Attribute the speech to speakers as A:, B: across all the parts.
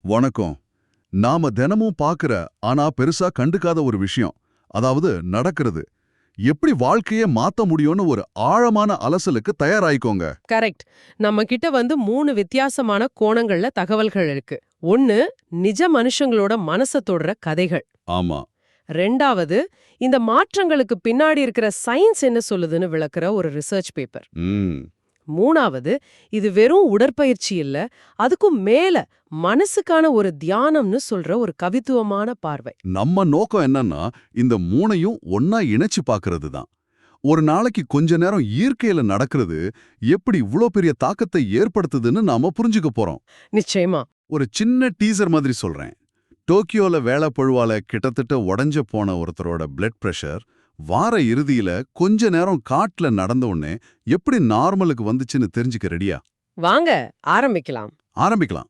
A: வணக்கம். நாம தினமும் பாக்குற ஆனா பெருசா கண்டுக்காத ஒரு விஷயம். அதாவது நடக்கிறது. எப்படி வாழ்க்கையே மாத்த முடியும்னு ஒரு ஆழமான அலசலுக்கு தயாராயிக்கோங்க.
B: கரெக்ட். நம்ம கிட்ட வந்து மூணு வித்தியாசமான கோணங்கள்ல தகவல்கள் இருக்கு. ஒன்னு நிஜ மனுஷங்களோட மனச தொடுற கதைகள்.
A: ஆமா.
B: ரெண்டாவது இந்த மாற்றங்களுக்கு பின்னாடி இருக்கிற சயின்ஸ் என்ன சொல்லுதுன்னு விளக்குற ஒரு ரிசர்ச் பேப்பர்.
A: ம்.
B: மூணாவது இது வெறும் உடற்பயிற்சி இல்ல அதுக்கும் மேல மனசுக்கான ஒரு தியானம்னு சொல்ற ஒரு கவித்துவமான பார்வை.
A: நம்ம நோக்கம் என்னன்னா இந்த மூணையும் ஒன்னா இணைச்சு பார்க்கிறது தான் ஒரு நாளைக்கு கொஞ்ச நேரம் இயற்கையில நடக்கிறது எப்படி இவ்ளோ பெரிய தாக்கத்தை ஏற்படுத்துதுன்னு நாம புரிஞ்சுக்க போறோம்.
B: நிச்சயமா.
A: ஒரு சின்ன டீசர் மாதிரி சொல்றேன். டோக்கியோல வேலை பழுவால கிட்டத்தட்ட உடைஞ்ச போன ஒருத்தரோட பிளட் பிரஷர் வார இறுதியில கொஞ்ச நேரம் காட்டுல நடந்த உடனே எப்படி நார்மலுக்கு வந்துச்சுன்னு தெரிஞ்சுக்க ரெடியா?
B: வாங்க ஆரம்பிக்கலாம்.
A: ஆரம்பிக்கலாம்.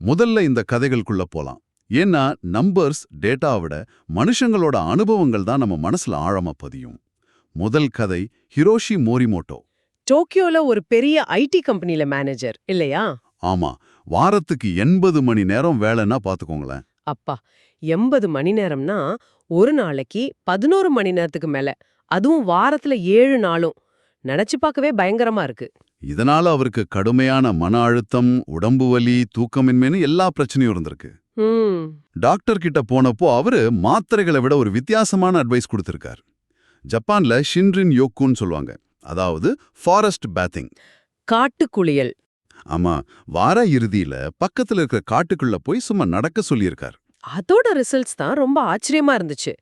A: முதல்ல இந்த கதைகளுக்குள்ள போலாம். ஏன்னா நம்பர்ஸ் டேட்டாவை விட மனுஷங்களோட அனுபவங்கள் தான் நம்ம மனசுல ஆழமா பதியும். முதல் கதை ஹிரோஷி மோரிமோட்டோ.
B: டோக்கியோல ஒரு பெரிய ஐடி கம்பெனில மேனேஜர் இல்லையா?
A: ஆமா. வாரத்துக்கு எண்பது மணி நேரம் வேலைன்னா பாத்துக்கோங்களேன்.
B: அப்பா எண்பது மணி நேரம்னா ஒரு நாளைக்கு பதினோரு மணி நேரத்துக்கு மேல அதுவும் வாரத்துல ஏழு நாளும். நினைச்சு பார்க்கவே பயங்கரமா இருக்கு.
A: இதனால அவருக்கு கடுமையான மன அழுத்தம் உடம்பு வலி தூக்கமின்மைன்னு எல்லா பிரச்சனையும் இருந்திருக்கு. டாக்டர் கிட்ட போனப்போ அவரு மாத்திரைகளை விட ஒரு வித்தியாசமான அட்வைஸ் கொடுத்திருக்கார். ஜப்பான்ல ஷின்ரின் யோக்குன்னு சொல்லுவாங்க. அதாவது ஃபாரஸ்ட் பேத்திங்
B: காட்டுக்குளியல்.
A: ஆமா வார இறுதியில பக்கத்துல இருக்கிற காட்டுக்குள்ள போய் சும்மா நடக்க சொல்லியிருக்கார்.
B: அதோட ரிசல்ட்ஸ் தான் ரொம்ப ஆச்சரியமா இருந்துச்சு.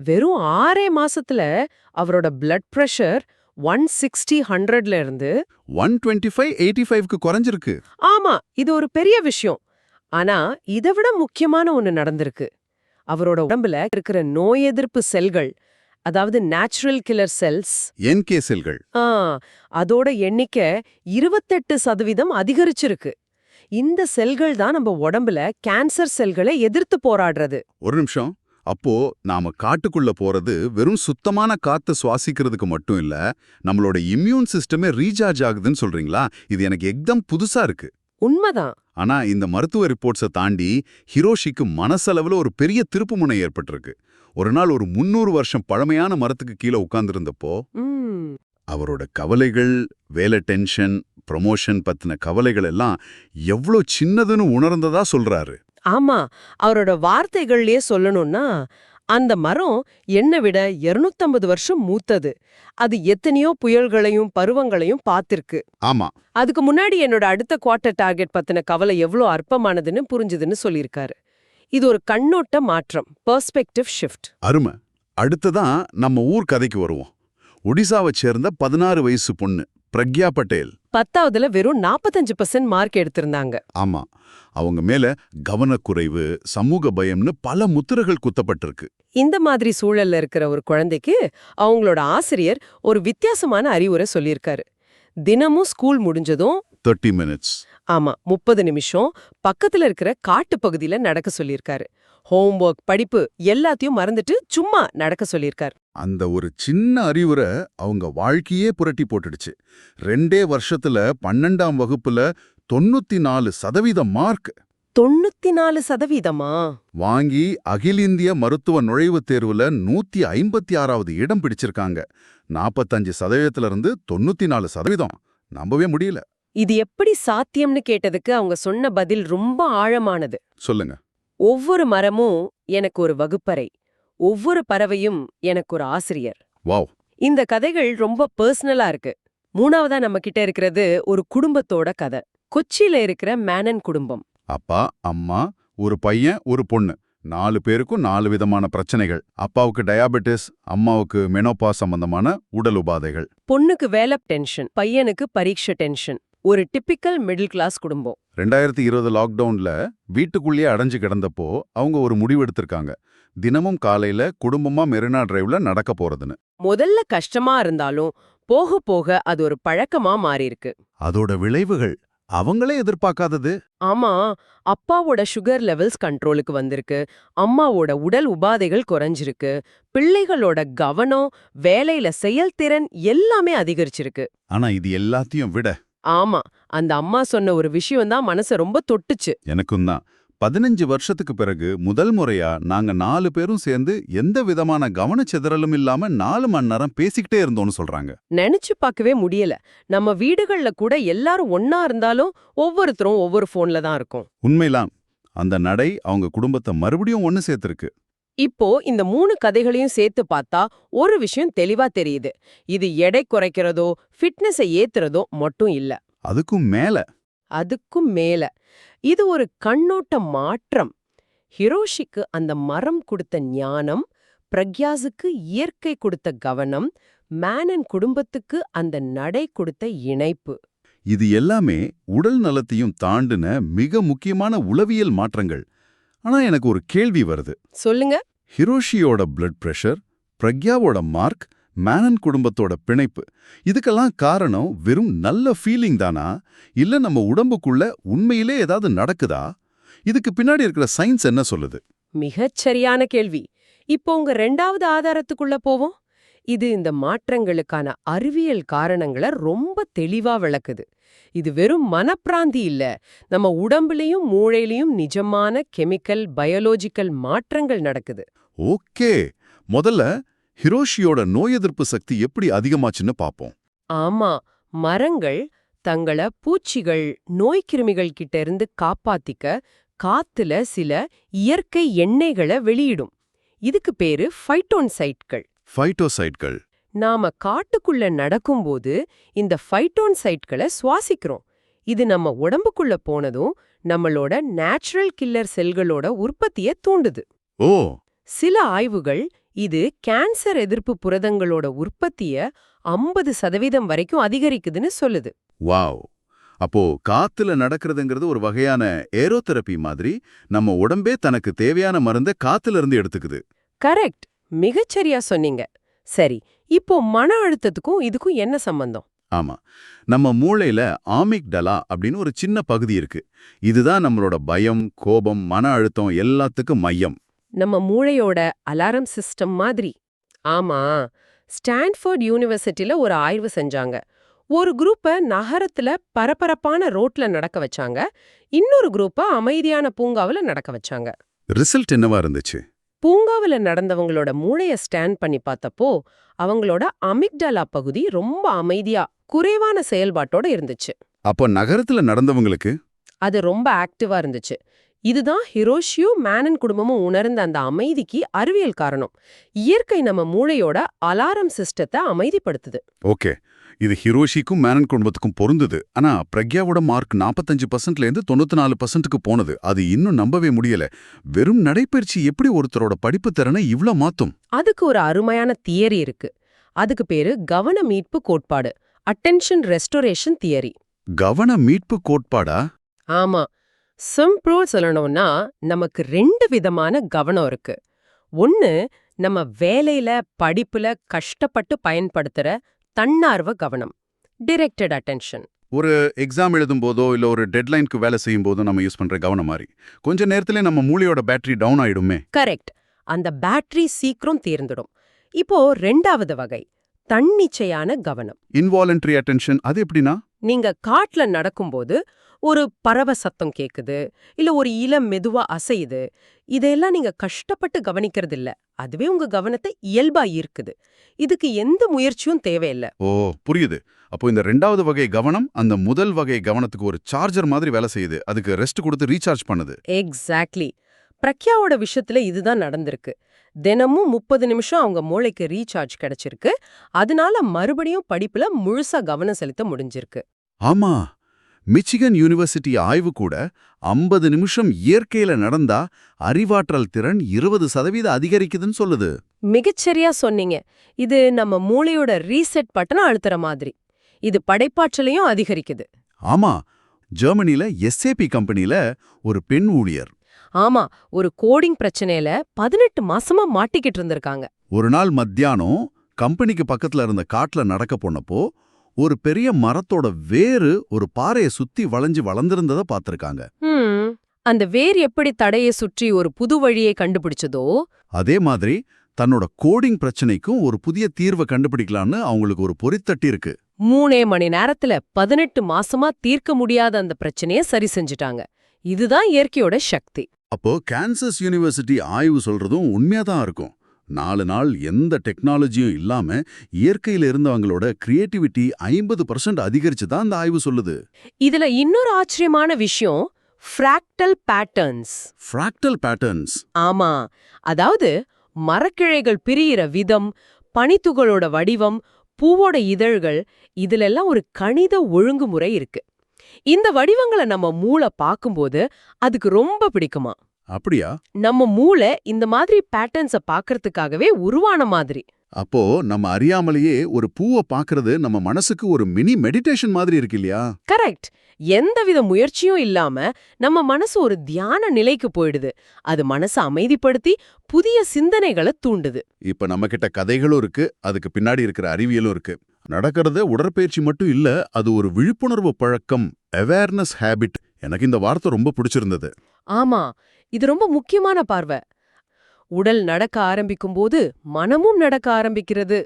B: வெறும் ஆறே மாசத்துல அவரோட பிளட் பிரஷர் ஒன் சிக்ஸ்டி ஹண்ட்ரட்ல இருந்து
A: ஒன் டுவெண்ட்டி ஃபைவ் எயிட்டி ஃபைவ்க்கு குறைஞ்சிருக்கு.
B: ஆமா இது ஒரு பெரிய விஷயம். ஆனா இதை விட முக்கியமான ஒண்ணு நடந்திருக்கு. அவரோட உடம்புல இருக்கிற நோய் எதிர்ப்பு செல்கள் அதாவது நேச்சுரல் கில்லர் செல்ஸ்
A: என்கே செல்கள்.
B: ஆ அதோட எண்ணிக்கை இருபத்தெட்டு சதவீதம் அதிகரிச்சிருக்கு. இந்த செல்கள் தான் நம்ம உடம்புல கேன்சர் செல்களை எதிர்த்து போராடுறது.
A: ஒரு நிமிஷம். அப்போ நாம காட்டுக்குள்ள போறது வெறும் சுத்தமான காத்து சுவாசிக்கிறதுக்கு மட்டும் இல்ல நம்மளோட இம்யூன் சிஸ்டமே ரீசார்ஜ் ஆகுதுன்னு சொல்றீங்களா? இது எனக்கு எக்தம் புதுசா இருக்கு.
B: உண்மைதான்.
A: ஆனா இந்த மருத்துவ ரிப்போர்ட்ஸை தாண்டி ஹிரோஷிக்கு மனசளவுல ஒரு பெரிய திருப்புமுனை ஏற்பட்டிருக்கு. ஒரு நாள் ஒரு முன்னூறு வருஷம் பழமையான மரத்துக்கு கீழே உட்கார்ந்திருந்தப்போ அவரோட கவலைகள் வேலை டென்ஷன் ப்ரமோஷன் பத்தின கவலைகள் எல்லாம் எவ்வளோ சின்னதுன்னு உணர்ந்ததா சொல்றாரு.
B: ஆமா அவரோட வார்த்தைகள்லயே சொல்லணும்னா அந்த மரம் என்னை விட 250 வருஷம் மூத்தது. அது எத்தனையோ புயல்களையும் பருவங்களையும் பார்த்திருக்கு.
A: ஆமா.
B: அதுக்கு முன்னாடி என்னோட அடுத்த குவார்ட்டர் டார்கெட் பத்தின கவலை எவ்வளோ அற்பமானதுன்னு புரிஞ்சுதுன்னு சொல்லியிருக்காரு. இது ஒரு கண்ணோட்ட மாற்றம் பெர்ஸ்பெக்டிவ் ஷிஃப்ட்
A: அருமை. அடுத்ததான் நம்ம ஊர் கதைக்கு வருவோம். ஒடிசாவைச் சேர்ந்த பதினாறு வயசு பொண்ணு பிரக்யா பட்டேல்.
B: பத்தாவதுல வெறும் 45% பர்சன்ட் மார்க் எடுத்திருந்தாங்க.
A: ஆமா. அவங்க மேல கவனக்குறைவு சமூக பயம்னு பல முத்திரைகள் குத்தப்பட்டிருக்கு.
B: இந்த மாதிரி சூழல்ல இருக்கிற ஒரு குழந்தைக்கு அவங்களோட ஆசிரியர் ஒரு வித்தியாசமான அறிவுரை சொல்லியிருக்காரு. தினமும் ஸ்கூல் முடிஞ்சதும்
A: தேர்ட்டி மினிட்ஸ்
B: ஆமா முப்பது நிமிஷம் பக்கத்துல இருக்கிற காட்டு பகுதியில நடக்க சொல்லியிருக்காரு. ஹோம்ஒர்க் படிப்பு எல்லாத்தையும் மறந்துட்டு சும்மா நடக்க சொல்லியிருக்காரு.
A: அந்த ஒரு சின்ன அறிவுரை அவங்க வாழ்க்கையே புரட்டி போட்டுடுச்சு. ரெண்டே வருஷத்துல பன்னெண்டாம் வகுப்புல தொண்ணூத்தி நாலு சதவீத மார்க்.
B: தொண்ணூத்தி நாலு சதவீதமா?
A: வாங்கி அகில இந்திய மருத்துவ நுழைவுத் தேர்வுல நூத்தி ஐம்பத்தி ஆறாவது இடம் பிடிச்சிருக்காங்க. நாப்பத்தஞ்சு சதவீதத்துல இருந்து தொண்ணூத்தி நாலு சதவீதம். நம்பவே முடியல.
B: இது எப்படி சாத்தியம்னு கேட்டதுக்கு அவங்க சொன்ன பதில் ரொம்ப ஆழமானது.
A: சொல்லுங்க.
B: ஒவ்வொரு மரமும் எனக்கு ஒரு வகுப்பறை ஒவ்வொரு பறவையும் எனக்கு ஒரு ஆசிரியர்.
A: வாவ்.
B: இந்த கதைகள் ரொம்ப பர்சனலா இருக்கு. மூணாவதா நம்ம கிட்ட இருக்கிறது ஒரு குடும்பத்தோட கதை. கொச்சியில இருக்கிற மேனன் குடும்பம்.
A: அப்பா அம்மா ஒரு பையன் ஒரு பொண்ணு. நாலு பேருக்கும் நாலு விதமான பிரச்சனைகள். அப்பாவுக்கு டயாபெட்டிஸ் அம்மாவுக்கு மெனோபா சம்பந்தமான உடல் உபாதைகள்.
B: பொண்ணுக்கு வேலை டென்ஷன் பையனுக்கு பரீட்சை டென்ஷன். ஒரு டிப்பிக்கல் மிடில் கிளாஸ் குடும்பம்.
A: ரெண்டாயிரத்தி இருபது லாக்டவுன்ல வீட்டுக்குள்ளேயே அடைஞ்சு கிடந்தப்போ அவங்க ஒரு முடிவு எடுத்திருக்காங்க. தினமும் காலையில குடும்பமா மெரினா டிரைவ்ல நடக்க போறதுன்னு.
B: முதல்ல கஷ்டமா இருந்தாலும் போக போக அது ஒரு பழக்கமா மாறியிருக்கு.
A: அதோட விளைவுகள் அவங்களே எதிர்பார்க்காதது.
B: ஆமா அப்பாவோட சுகர் லெவல்ஸ் கண்ட்ரோலுக்கு வந்திருக்கு. அம்மாவோட உடல் உபாதைகள் குறைஞ்சிருக்கு. பிள்ளைகளோட கவனம் வேலையில செயல்திறன் எல்லாமே அதிகரிச்சிருக்கு.
A: ஆனா இது எல்லாத்தையும் விட
B: ஆமா அந்த அம்மா சொன்ன ஒரு விஷயம் தான் மனச ரொம்ப தொட்டுச்சு.
A: எனக்கும் தான். பதினஞ்சு வருஷத்துக்கு பிறகு முதல் முறையா நாங்க நாலு பேரும் சேர்ந்து எந்த விதமான கவனச்சிதறலும் இல்லாம நாலு மணி நேரம் பேசிக்கிட்டே இருந்தோம்னு சொல்றாங்க.
B: நினைச்சு பார்க்கவே முடியல. நம்ம வீடுகள்ல கூட எல்லாரும் ஒன்னா இருந்தாலும் ஒவ்வொருத்தரும் ஒவ்வொரு போன்ல தான் இருக்கும்.
A: உண்மைலாம். அந்த நடை அவங்க குடும்பத்தை மறுபடியும் ஒன்னு சேர்த்திருக்கு.
B: இப்போ இந்த மூணு கதைகளையும் சேர்த்து பார்த்தா ஒரு விஷயம் தெளிவா தெரியுது. இது எடை குறைக்கிறதோ ஃபிட்னஸை ஏத்துறதோ மட்டும் இல்ல.
A: அதுக்கும் மேல.
B: அதுக்கும் மேல. இது ஒரு கண்ணோட்ட மாற்றம். ஹிரோஷிக்கு அந்த மரம் கொடுத்த ஞானம் பிரக்யாஸுக்கு இயற்கை கொடுத்த கவனம் மேனன் குடும்பத்துக்கு அந்த நடை கொடுத்த இணைப்பு.
A: இது எல்லாமே உடல் நலத்தையும் தாண்டின மிக முக்கியமான உளவியல் மாற்றங்கள். ஆனா எனக்கு ஒரு கேள்வி வருது.
B: சொல்லுங்க.
A: ஹிரோஷியோட பிளட் பிரஷர் பிரக்யாவோட மார்க் மேனன் குடும்பத்தோட பிணைப்பு இதுக்கெல்லாம் காரணம் வெறும் நல்ல ஃபீலிங் தானா? இல்ல நம்ம உடம்புக்குள்ள உண்மையிலே ஏதாவது நடக்குதா? இதுக்கு பின்னாடி இருக்கிற சயின்ஸ் என்ன சொல்லுது?
B: மிகச் சரியான கேள்வி. இப்போ உங்க ரெண்டாவது ஆதாரத்துக்குள்ள போவோம். இது இந்த மாற்றங்களுக்கான அறிவியல் காரணங்களை ரொம்ப தெளிவா விளக்குது. இது வெறும் மனப்பிராந்தி இல்ல. நம்ம உடம்புலயும் மூளையிலயும் நிஜமான கெமிக்கல் பயாலஜிக்கல் மாற்றங்கள் நடக்குது.
A: ஓகே. முதல்ல ஹிரோஷியோட நோய் எதிர்ப்பு சக்தி எப்படி அதிகமாச்சுன்னு பாப்போம்.
B: ஆமா. மரங்கள் தங்கள பூச்சிகள் நோய்க்கிருமிகள் கிட்ட இருந்து காப்பாத்திக்க காத்துல சில இயற்கை எண்ணெய்களை வெளியிடும். இதுக்கு பேரு ஃபைட்டோன்சைட்கள்.
A: ஃபைட்டோசைட்கள்.
B: நாம காட்டுக்குள்ள நடக்கும்போது இந்த ஃபைட்டோன்சைட்களை சுவாசிக்கிறோம். இது நம்ம உடம்புக்குள்ள போனதும் நம்மளோட நேச்சுரல் கில்லர் செல்களோட உற்பத்திய தூண்டுது.
A: ஓ!
B: சில ஆய்வுகள் இது கேன்சர் எதிர்ப்பு புரதங்களோட உற்பத்திய ஐம்பது சதவீதம் வரைக்கும் அதிகரிக்குதுன்னு சொல்லுது.
A: வாவ்! அப்போ காத்துல நடக்கிறதுங்கிறது ஒரு வகையான ஏரோதெரப்பி மாதிரி நம்ம உடம்பே தனக்கு தேவையான மருந்தை காத்துல இருந்து எடுத்துக்குது.
B: கரெக்ட் மிகச்சரியா சொன்னீங்க. சரி இப்போ மன அழுத்தத்துக்கும் இதுக்கும் என்ன சம்பந்தம்?
A: ஆமா. நம்ம மூளையில ஆமிக்டலா அப்படின்னு ஒரு சின்ன பகுதி இருக்கு. இதுதான் நம்மளோட பயம் கோபம் மன அழுத்தம் எல்லாத்துக்கும் மையம்.
B: நம்ம மூளையோட அலாரம் சிஸ்டம் மாதிரி. ஆமா ஸ்டான்ஃபோர்ட் யூனிவர்சிட்டில ஒரு ஆய்வு செஞ்சாங்க. ஒரு குரூப்ப நகரத்துல பரபரப்பான ரோட்ல நடக்க வச்சாங்க. இன்னொரு குரூப்ப அமைதியான பூங்காவுல நடக்க வச்சாங்க.
A: ரிசல்ட் என்னவா இருந்துச்சு?
B: பூங்காவுல நடந்தவங்களோட மூளைய ஸ்கேன் பண்ணி பார்த்தப்போ அவங்களோட அமிக்டலா பகுதி ரொம்ப அமைதியா குறைவான செயல்பாட்டோட இருந்துச்சு.
A: அப்போ நகரத்துல நடந்தவங்களுக்கு?
B: அது ரொம்ப ஆக்டிவா இருந்துச்சு. இதுதான் ஹிரோஷியோ மேனன் குடும்பமும் உணர்ந்த அந்த அமைதிக்கு அறிவியல் காரணம். இயற்கை நம்ம மூளையோட அலாரம் சிஸ்டத்தை அமைதிப்படுத்துது.
A: ஓகே. இது ஹிரோஷிக்கும் மேனன் குடும்பத்துக்கும் பொருந்தது. ஆனா பிரக்யாவோட மார்க் நாற்பத்தஞ்சு பர்சன்ட்ல இருந்து தொண்ணூத்தி நாலு பர்சன்ட்டுக்கு போனது. அது இன்னும் நம்பவே முடியல. வெறும் நடைப்பயிற்சி எப்படி ஒருத்தரோட படிப்பு திறனை இவ்ளோ மாத்தும்?
B: அதுக்கு ஒரு அருமையான தியரி இருக்கு. அதுக்கு பேரு கவன மீட்பு கோட்பாடு. Attention restoration theory.
A: கவன மீட்பு கோட்பாடா?
B: ஆமா. சிம்ப்ரோ சொல்லணும்னா நமக்கு ரெண்டு விதமான கவனம் இருக்கு. ஒன்னு நம்ம வேலையில படிப்புல கஷ்டப்பட்டு பயன்படுத்துற தன்னார்வ கவனம் டிரெக்டட் அட்டென்ஷன்
A: ஒரு எக்ஸாம் எழுதும் போதோ இல்ல ஒரு டெட்லைனுக்கு வேலை செய்யும் போதோ நம்ம யூஸ் பண்ற கவனம் மாதிரி கொஞ்ச நேரத்திலே நம்ம மூளையோட பேட்டரி டவுன் ஆயிடுமே.
B: கரெக்ட் அந்த பேட்டரி சீக்கிரம் தீர்ந்துடும். இப்போ ரெண்டாவது வகை தன்னிச்சையான கவனம்.
A: இன்வாலண்டரி அட்டென்ஷன் அது எப்படின்னா?
B: நீங்க காட்டுல நடக்கும்போது ஒரு பறவை சத்தம் கேக்குது இல்ல ஒரு இலம் மெதுவா அசையுது இதையெல்லாம் நீங்க கஷ்டப்பட்டு கவனிக்கிறது இல்ல அதுவே உங்க கவனத்தை இயல்பா ஈர்க்குது. இதுக்கு எந்த முயற்சியும் தேவையில்ல.
A: ஓ புரியுது. அப்போ இந்த ரெண்டாவது வகை கவனம் அந்த முதல் வகை கவனத்துக்கு ஒரு சார்ஜர் மாதிரி வேலை செய்யுது. அதுக்கு ரெஸ்ட் கொடுத்து ரீசார்ஜ் பண்ணுது.
B: எக்ஸாக்ட்லி பிரக்யாவோட விஷயத்துல இதுதான் நடந்திருக்கு. தினமும் முப்பது நிமிஷம் அவங்க மூளைக்கு ரீசார்ஜ் கிடைச்சிருக்கு. அதனால மறுபடியும் படிப்புல முழுசா கவனம் செலுத்த முடிஞ்சிருக்கு.
A: ஆமா. மிச்சிகன் யூனிவர்சிட்டி ஆய்வு கூட 50 நிமிஷம் இயற்கையில நடந்தா அறிவாற்றல் திறன் இருபது சதவீத அதிகரிக்குதுன்னு சொல்லுது.
B: மிகச்சரியா சொன்னீங்க. இது நம்ம மூளையோட ரீசெட் பட்டனை அழுத்துற மாதிரி. இது படைப்பாற்றலையும் அதிகரிக்குது.
A: ஆமா ஜெர்மனில எஸ்ஏபி கம்பெனில ஒரு பெண் ஊழியர்.
B: ஆமா ஒரு கோடிங் பிரச்சனையில பதினெட்டு மாசமா மாட்டிக்கிட்டு இருந்திருக்காங்க.
A: ஒரு நாள் மத்தியானம் கம்பெனிக்கு பக்கத்துல இருந்த காட்டுல நடக்க போனப்போ ஒரு பெரிய மரத்தோட வேறு ஒரு பாறையை சுத்தி வளைஞ்சு வளர்ந்திருந்தத பார்த்திருக்காங்க.
B: ஹம், அந்த வேர் எப்படி தடையை சுற்றி ஒரு புது வழியை கண்டுபிடிச்சதோ?
A: அதே மாதிரி தன்னோட கோடிங் பிரச்சனைக்கும் ஒரு புதிய தீர்வை கண்டுபிடிக்கலாம்னு அவங்களுக்கு ஒரு பொறித்தட்டி இருக்கு.
B: மூணே மணி நேரத்துல பதினெட்டு மாசமா தீர்க்க முடியாத அந்த பிரச்சனைய சரி செஞ்சுட்டாங்க. இதுதான் இயற்கையோட சக்தி.
A: அப்போ கான்சஸ் யூனிவர்சிட்டி ஆய்வு சொல்றதும் உண்மையா தான் இருக்கும். நாலு நாள் எந்த டெக்னாலஜியும் இல்லாம இயற்கையில இருந்தவங்களோட கிரியேட்டிவிட்டி ஐம்பது பர்சன்ட் அதிகரிச்சு தான் அந்த ஆய்வு சொல்லுது.
B: இதுல இன்னொரு ஆச்சரியமான விஷயம் ஃப்ராக்டல் பேட்டர்ன்ஸ்
A: ஃப்ராக்டல் பேட்டர்ன்ஸ்
B: ஆமா. அதாவது மரக்கிளைகள் பிரியிற விதம் பனித்துகளோட வடிவம் பூவோட இதழ்கள் இதுலெல்லாம் ஒரு கணித ஒழுங்குமுறை இருக்கு. இந்த வடிவங்களை நம்ம மூளை பார்க்கும்போது அதுக்கு ரொம்ப பிடிக்குமா?
A: அப்படியா?
B: நம்ம மூளை இந்த மாதிரி பேட்டர்ன்ஸ பார்க்கறதுக்காகவே உருவான மாதிரி.
A: அப்போ நம்ம அறியாமலேயே ஒரு பூவை பார்க்கறது நம்ம மனசுக்கு ஒரு மினி மெடிடேஷன் மாதிரி இருக்கு இல்லையா?
B: கரெக்ட் எந்தவித முயற்சியும் இல்லாம நம்ம மனசு ஒரு தியான நிலைக்கு போயிடுது. அது மனசை அமைதிப்படுத்தி புதிய சிந்தனைகளை தூண்டுது.
A: இப்ப நம்ம கிட்ட கதைகளும் இருக்கு. அதுக்கு பின்னாடி இருக்கிற அறிவியலும் இருக்கு. நடக்கிறது உடற்பயிற்சி மட்டும் இல்ல அது ஒரு விழிப்புணர்வு பழக்கம் அவேர்னஸ் ஹேபிட் எனக்கு இந்த வார்த்தை ரொம்ப பிடிச்சிருந்தது.
B: ஆமா இது ரொம்ப முக்கியமான பார்வை. உடல் நடக்க ஆரம்பிக்கும் போது மனமும் நடக்க ஆரம்பிக்கிறது.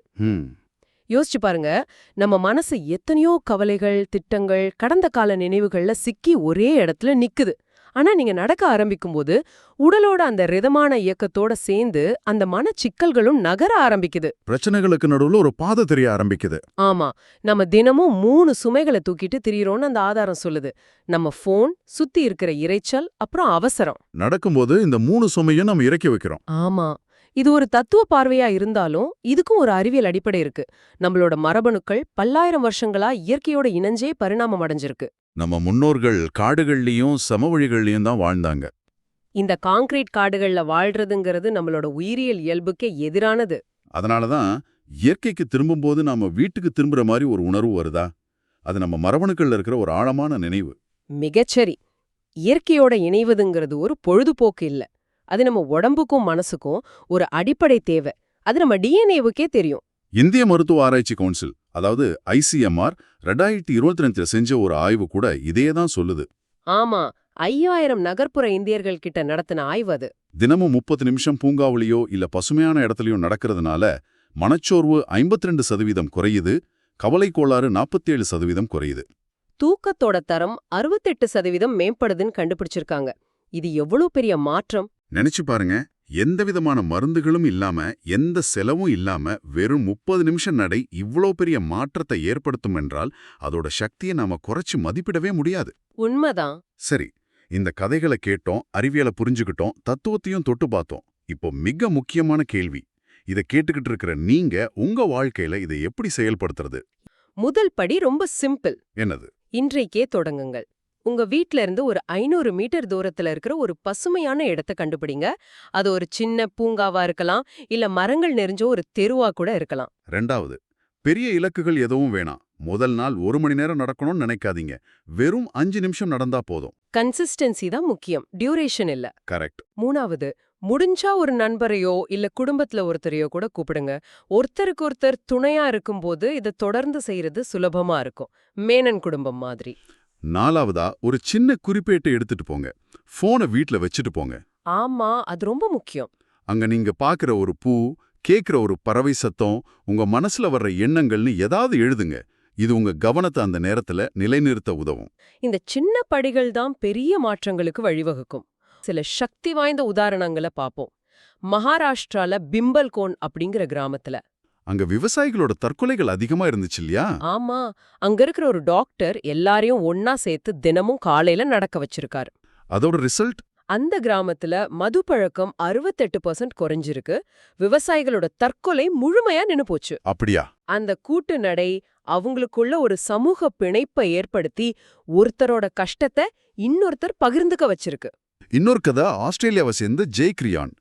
B: யோசிச்சு பாருங்க நம்ம மனசு எத்தனையோ கவலைகள் திட்டங்கள் கடந்த கால நினைவுகள்ல சிக்கி ஒரே இடத்துல நிக்குது. ஆனா நீங்க நடக்க ஆரம்பிக்கும் போது உடலோட அந்த ரிதமான இயக்கத்தோட சேர்ந்து அந்த மன சிக்கல்களும் நகர ஆரம்பிக்குது.
A: பிரச்சனைகளுக்கு நடுவுல ஒரு பாதை தெரிய ஆரம்பிக்குது.
B: ஆமா. நம்ம தினமும் மூணு சுமைகளை தூக்கிட்டு திரியிறோம்னு அந்த ஆதாரம் சொல்லுது. நம்ம ஃபோன் சுத்தி இருக்கிற இரைச்சல் அப்புறம் அவசரம்.
A: நடக்கும்போது இந்த மூணு சுமையும் நம்ம இறக்கி வைக்கிறோம்.
B: ஆமா. இது ஒரு தத்துவ பார்வையா இருந்தாலும் இதுக்கும் ஒரு அறிவியல் அடிப்படை இருக்கு. நம்மளோட மரபணுக்கள் பல்லாயிரம் வருஷங்களா இயற்கையோட இணைஞ்சே பரிணாமம் அடைஞ்சிருக்கு.
A: நம்ம முன்னோர்கள் காடுகள்லயும் சமவெளிகள்லயும் தான் வாழ்ந்தாங்க.
B: இந்த காங்கிரீட் காடுகள்ல வாழ்றதுங்கிறது நம்மளோட உயிரியல் இயல்புக்கே எதிரானது.
A: அதனாலதான் இயற்கைக்கு திரும்பும்போது நாம வீட்டுக்கு திரும்புற மாதிரி ஒரு உணர்வு வருதா? அது நம்ம மரபணுக்கள்ல இருக்கிற ஒரு ஆழமான நினைவு.
B: மிகச்சரி. இயற்கையோட இணைவதுங்கிறது ஒரு பொழுதுபோக்கு இல்ல. அது நம்ம உடம்புக்கும் மனசுக்கும் ஒரு அடிப்படை தேவை. அது நம்ம டிஎன்ஏவுக்கே தெரியும்.
A: இந்திய மருத்துவ ஆராய்ச்சி கவுன்சில் அதாவது ஐசிஎம்ஆர் ரெண்டாயிரத்தி இருபத்தி ரெண்டுல செஞ்ச ஒரு ஆய்வு கூட இதே தான் சொல்லுது.
B: ஆமா ஐயாயிரம் நகர்ப்புற இந்தியர்கள் கிட்ட நடத்தின ஆய்வு அது.
A: தினமும் முப்பது நிமிஷம் பூங்காவிலேயோ இல்ல பசுமையான இடத்துலயோ நடக்கிறதுனால மனச்சோர்வு 52% சதவீதம் குறையுது கவலை கோளாறு 47% சதவீதம் குறையுது.
B: தூக்கத்தோட தரம் அறுபத்தெட்டு சதவீதம் மேம்படுதுன்னு கண்டுபிடிச்சிருக்காங்க. இது எவ்வளவு பெரிய மாற்றம்?
A: நினைச்சு பாருங்க எந்த விதமான மருந்துகளும் இல்லாம எந்த செலவும் இல்லாம வெறும் முப்பது நிமிஷம் நடை இவ்ளோ பெரிய மாற்றத்தை ஏற்படுத்தும் என்றால் அதோட சக்தியை நாம குறைச்சு மதிப்பிடவே முடியாது.
B: உண்மைதான்.
A: சரி இந்த கதைகளை கேட்டோம் அறிவியலை புரிஞ்சுக்கிட்டோம் தத்துவத்தையும் தொட்டு பார்த்தோம். இப்போ மிக முக்கியமான கேள்வி. இதை கேட்டுக்கிட்டு இருக்கிற நீங்க உங்க வாழ்க்கையில இதை எப்படி செயல்படுத்துறது?
B: முதல் படி ரொம்ப சிம்பிள்.
A: என்னது?
B: இன்றைக்கே தொடங்குங்கள். உங்க வீட்ல இருந்து ஒரு ஐநூறு மீட்டர் தூரத்துல இருக்கிற ஒரு பசுமையான இடத்த கண்டுபிடிங்க. அது ஒரு சின்ன பூங்காவா இருக்கலாம் இல்ல மரங்கள் நிறைஞ்ச ஒரு தெருவா கூட இருக்கலாம்.
A: ரெண்டாவது பெரிய இலக்குகள் எதுவும் வேணாம். முதல் நாள் ஒரு மணி நேரம் நடக்கணும்னு நினைக்காதீங்க. வெறும் அஞ்சு நிமிஷம் நடந்தா போதும்.
B: கன்சிஸ்டன்சி தான் முக்கியம். டியூரேஷன் இல்ல.
A: கரெக்ட்.
B: மூணாவது முடிஞ்சா ஒரு நண்பரையோ இல்ல குடும்பத்துல ஒருத்தரையோ கூட கூப்பிடுங்க. ஒருத்தருக்கு ஒருத்தர் துணையா இருக்கும்போது இதை தொடர்ந்து செய்யறது சுலபமா இருக்கும். மேனன் குடும்பம் மாதிரி.
A: நாலாவதா ஒரு சின்ன குறிப்பேட்டை எடுத்துட்டு போங்க. போனை வீட்ல வச்சுட்டு போங்க.
B: ஆமா அது ரொம்ப முக்கியம்.
A: அங்க நீங்க பாக்குற ஒரு பூ கேக்குற ஒரு பறவை சத்தம் உங்க மனசுல வர்ற எண்ணங்கள்னு ஏதாவது எழுதுங்க. இது உங்க கவனத்தை அந்த நேரத்துல நிலைநிறுத்த உதவும்.
B: இந்த சின்ன படிகள் தான் பெரிய மாற்றங்களுக்கு வழிவகுக்கும். சில சக்தி வாய்ந்த உதாரணங்களை பார்ப்போம். மகாராஷ்டிரால பிம்பல்கோன் அப்படிங்கிற கிராமத்துல.
A: அங்க விவசாயிகளோட தற்கொலைகள் அதிகமா இருந்துச்சு இல்லையா?
B: ஆமா. அங்க இருக்கிற ஒரு டாக்டர் எல்லாரையும் ஒன்னா சேர்த்து தினமும் காலையில நடக்க வச்சிருக்காரு.
A: அதோட ரிசல்ட்?
B: அந்த கிராமத்துல மது பழக்கம் அறுபத்தெட்டு பர்சன்ட் குறைஞ்சிருக்கு. விவசாயிகளோட தற்கொலை முழுமையா நின்னு போச்சு.
A: அப்படியா?
B: அந்த கூட்டு நடை அவங்களுக்குள்ள ஒரு சமூக பிணைப்பை ஏற்படுத்தி ஒருத்தரோட கஷ்டத்தை இன்னொருத்தர் பகிர்ந்துக்க வச்சிருக்கு.
A: இன்னொரு கதை ஆஸ்திரேலியாவை சேர்ந்த ஜெய் கிரியான்.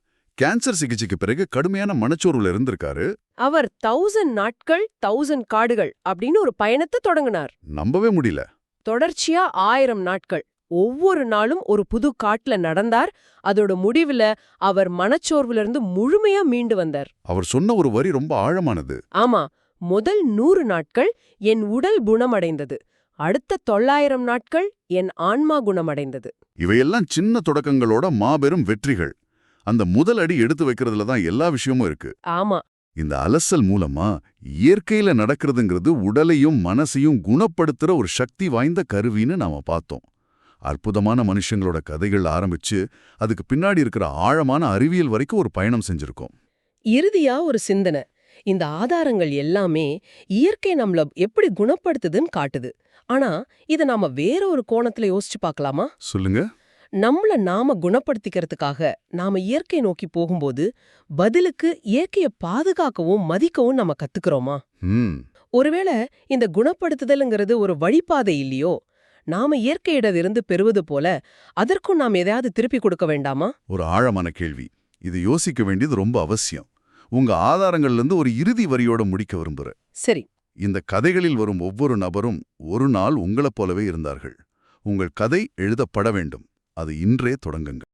A: கேன்சர் சிகிச்சைக்கு பிறகு கடுமையான மனச்சோர்வுல இருந்திருக்காரு.
B: அவர் தௌசண்ட் நாட்கள் தௌசண்ட் காடுகள் அப்படின்னு ஒரு பயணத்தை தொடங்கினார்.
A: நம்பவே முடியல.
B: தொடர்ச்சியா ஆயிரம் நாட்கள். ஒவ்வொரு நாளும் ஒரு புது காட்டுல நடந்தார். அதோட முடிவுல அவர் மனச்சோர்வுல இருந்து முழுமையா மீண்டு வந்தார்.
A: அவர் சொன்ன ஒரு வரி ரொம்ப ஆழமானது.
B: ஆமா முதல் நூறு நாட்கள் என் உடல் குணமடைந்தது. அடுத்த தொள்ளாயிரம் நாட்கள் என் ஆன்மா குணமடைந்தது.
A: இவையெல்லாம் சின்ன தொடக்கங்களோட மாபெரும் வெற்றிகள். அந்த முதல் அடி எடுத்து வைக்கிறதுல தான் எல்லா விஷயமும் இருக்கு.
B: ஆமா.
A: இந்த அலசல் மூலமா இயற்கையில நடக்கிறதுங்கிறது உடலையும் மனசையும் குணப்படுத்துற ஒரு சக்தி வாய்ந்த கருவின்னு நாம பார்த்தோம். அற்புதமான மனுஷங்களோட கதைகள் ஆரம்பிச்சு அதுக்கு பின்னாடி இருக்கிற ஆழமான அறிவியல் வரைக்கும் ஒரு பயணம் செஞ்சிருக்கோம்.
B: இறுதியா ஒரு சிந்தனை. இந்த ஆதாரங்கள் எல்லாமே இயற்கை நம்மள எப்படி குணப்படுத்துதுன்னு காட்டுது. ஆனா இத நாம வேற ஒரு கோணத்துல யோசிச்சு பார்க்கலாமா?
A: சொல்லுங்க.
B: நம்மள நாம குணப்படுத்திக்கிறதுக்காக நாம இயற்கை நோக்கி போகும்போது பதிலுக்கு இயற்கையை பாதுகாக்கவும் மதிக்கவும் நம்ம கத்துக்கிறோமா?
A: ம்.
B: ஒருவேளை இந்த குணப்படுத்துதல்ங்கிறது ஒரு வழிபாதை இல்லையோ? நாம இயற்கையிடமிருந்து பெறுவது போல அதற்கும் நாம் எதையாவது திருப்பி கொடுக்க வேண்டாமா?
A: ஒரு ஆழமான கேள்வி. இது யோசிக்க வேண்டியது ரொம்ப அவசியம். உங்க ஆதாரங்கள்ல இருந்து ஒரு இறுதி வரியோட முடிக்க விரும்புறேன்.
B: சரி.
A: இந்த கதைகளில் வரும் ஒவ்வொரு நபரும் ஒரு நாள் உங்களைப் போலவே இருந்தார்கள். உங்கள் கதை எழுதப்பட வேண்டும். அது இன்றே தொடங்குங்க.